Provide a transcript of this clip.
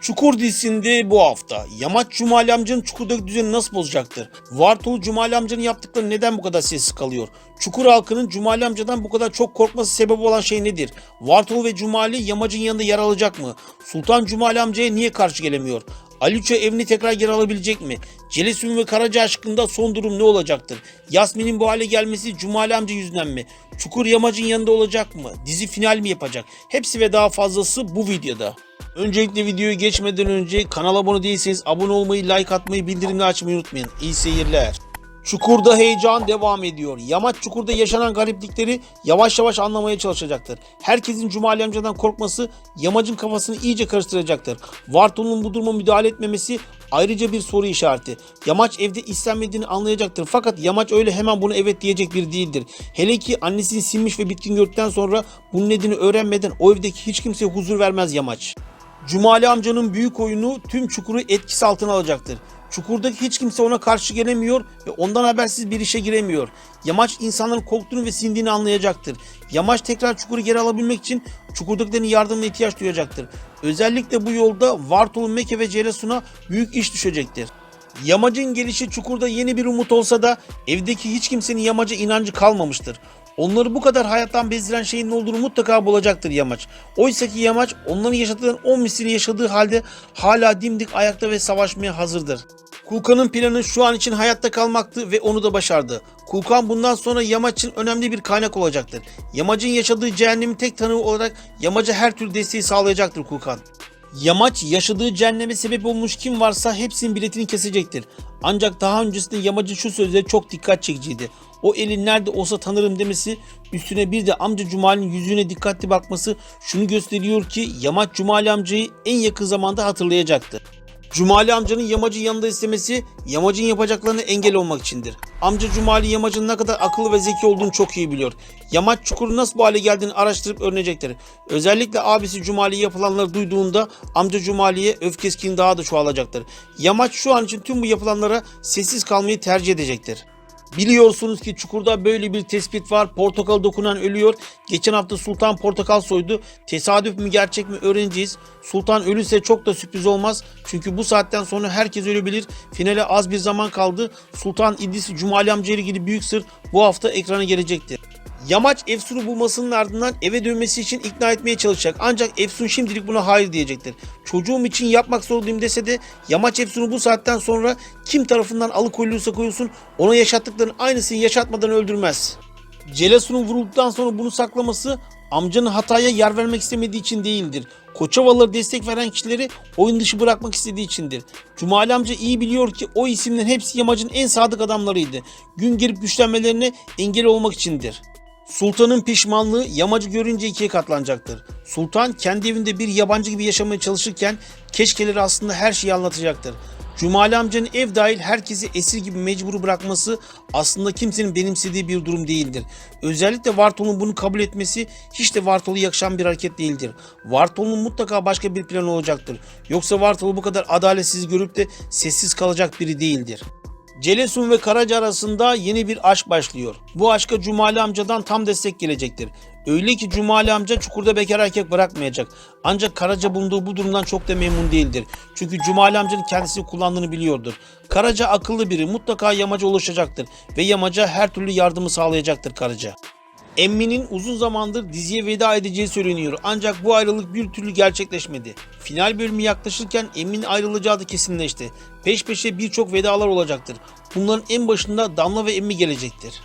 Çukur dizisinde bu hafta Yamaç Cumali amcanın Çukur'daki düzeni nasıl bozacaktır? Vartolu Cumali amcanın yaptıkları neden bu kadar sessiz kalıyor? Çukur halkının Cumali amcadan bu kadar çok korkması sebebi olan şey nedir? Vartolu ve Cumali Yamacın yanında yer alacak mı? Sultan Cumali amcaya niye karşı gelemiyor? Aliço evini tekrar geri alabilecek mi? Celesün ve Karaca aşkında son durum ne olacaktır? Yasmin'in bu hale gelmesi Cumali amca yüzünden mi? Çukur Yamacın yanında olacak mı? Dizi final mi yapacak? Hepsi ve daha fazlası bu videoda. Öncelikle videoyu geçmeden önce kanala abone değilseniz abone olmayı, like atmayı, bildirimleri açmayı unutmayın. İyi seyirler. Çukurda heyecan devam ediyor. Yamaç Çukur'da yaşanan gariplikleri yavaş yavaş anlamaya çalışacaktır. Herkesin Cumali amcadan korkması Yamaç'ın kafasını iyice karıştıracaktır. Vartolu'nun bu duruma müdahale etmemesi ayrıca bir soru işareti. Yamaç evde istenmediğini anlayacaktır. Fakat Yamaç öyle hemen bunu evet diyecek biri değildir. Hele ki annesini sinmiş ve bitkin gördükten sonra bunun nedenini öğrenmeden o evdeki hiç kimseye huzur vermez Yamaç. Cumali amcanın büyük oyunu tüm çukuru etkisi altına alacaktır. Çukurdaki hiç kimse ona karşı gelemiyor ve ondan habersiz bir işe giremiyor. Yamaç insanların korktuğunu ve sindiğini anlayacaktır. Yamaç tekrar çukuru geri alabilmek için çukurdakilerin yardımına ihtiyaç duyacaktır. Özellikle bu yolda Vartolu, Meke ve Celesun'a büyük iş düşecektir. Yamacın gelişi çukurda yeni bir umut olsa da evdeki hiç kimsenin yamaca inancı kalmamıştır. Onları bu kadar hayattan bezdiren şeyin ne olduğunu mutlaka bulacaktır Yamaç. Oysa ki Yamaç onların yaşadıklarının 10 mislini yaşadığı halde hala dimdik ayakta ve savaşmaya hazırdır. Kulkan'ın planı şu an için hayatta kalmaktı ve onu da başardı. Kulkan bundan sonra Yamaç için önemli bir kaynak olacaktır. Yamaç'ın yaşadığı cehennemin tek tanığı olarak Yamaç'a her türlü desteği sağlayacaktır Kulkan. Yamaç yaşadığı cehenneme sebep olmuş kim varsa hepsinin biletini kesecektir. Ancak daha öncesinde Yamaç'ın şu sözleri çok dikkat çekiciydi. O elin nerede olsa tanırım demesi üstüne bir de amca Cumali'nin yüzüne dikkatli bakması şunu gösteriyor ki Yamaç Cumali amcayı en yakın zamanda hatırlayacaktı. Cumali amcanın Yamac'ın yanında istemesi Yamac'ın yapacaklarına engel olmak içindir. Amca Cumali Yamac'ın ne kadar akıllı ve zeki olduğunu çok iyi biliyor. Yamaç çukuru nasıl bu hale geldiğini araştırıp öğrenecektir. Özellikle abisi Cumali'ye yapılanları duyduğunda amca Cumali'ye öfkeskin daha da çoğalacaktır. Yamaç şu an için tüm bu yapılanlara sessiz kalmayı tercih edecektir. Biliyorsunuz ki çukurda böyle bir tespit var. Portakal dokunan ölüyor. Geçen hafta Sultan portakal soydu. Tesadüf mü gerçek mi öğreneceğiz. Sultan ölürse çok da sürpriz olmaz. Çünkü bu saatten sonra herkes ölebilir. Finale az bir zaman kaldı. Sultan İdris Cumali amca ile ilgili büyük sır bu hafta ekrana gelecektir. Yamaç Efsun'u bulmasının ardından eve dönmesi için ikna etmeye çalışacak. Ancak Efsun şimdilik buna hayır diyecektir. Çocuğum için yapmak zorundayım dese de Yamaç Efsun'u bu saatten sonra kim tarafından alıkoyulursa koyulsun ona yaşattıklarının aynısını yaşatmadan öldürmez. Celesun'un vurulduktan sonra bunu saklaması amcanın hataya yer vermek istemediği için değildir. Koçovalılara destek veren kişileri oyun dışı bırakmak istediği içindir. Cumali amca iyi biliyor ki o isimlerin hepsi Yamaç'ın en sadık adamlarıydı. Gün gelip güçlenmelerine engel olmak içindir. Sultanın pişmanlığı yamacı görünce ikiye katlanacaktır. Sultan kendi evinde bir yabancı gibi yaşamaya çalışırken keşkeleri aslında her şeyi anlatacaktır. Cumali amcanın ev dahil herkesi esir gibi mecbur bırakması aslında kimsenin benimsediği bir durum değildir. Özellikle Vartolu'nun bunu kabul etmesi hiç de Vartolu'yu yakışan bir hareket değildir. Vartolu'nun mutlaka başka bir planı olacaktır. Yoksa Vartolu bu kadar adaletsiz görüp de sessiz kalacak biri değildir. Celesun ve Karaca arasında yeni bir aşk başlıyor. Bu aşka Cumali amcadan tam destek gelecektir. Öyle ki Cumali amca çukurda bekar erkek bırakmayacak. Ancak Karaca bulunduğu bu durumdan çok da memnun değildir. Çünkü Cumali amcanın kendisini kullandığını biliyordur. Karaca akıllı biri mutlaka yamaca ulaşacaktır ve yamaca her türlü yardımı sağlayacaktır Karaca. Emmi'nin uzun zamandır diziye veda edeceği söyleniyor ancak bu ayrılık bir türlü gerçekleşmedi. Final bölümü yaklaşırken Emmi'nin ayrılacağı da kesinleşti. Peş peşe birçok vedalar olacaktır. Bunların en başında Damla ve Emmi gelecektir.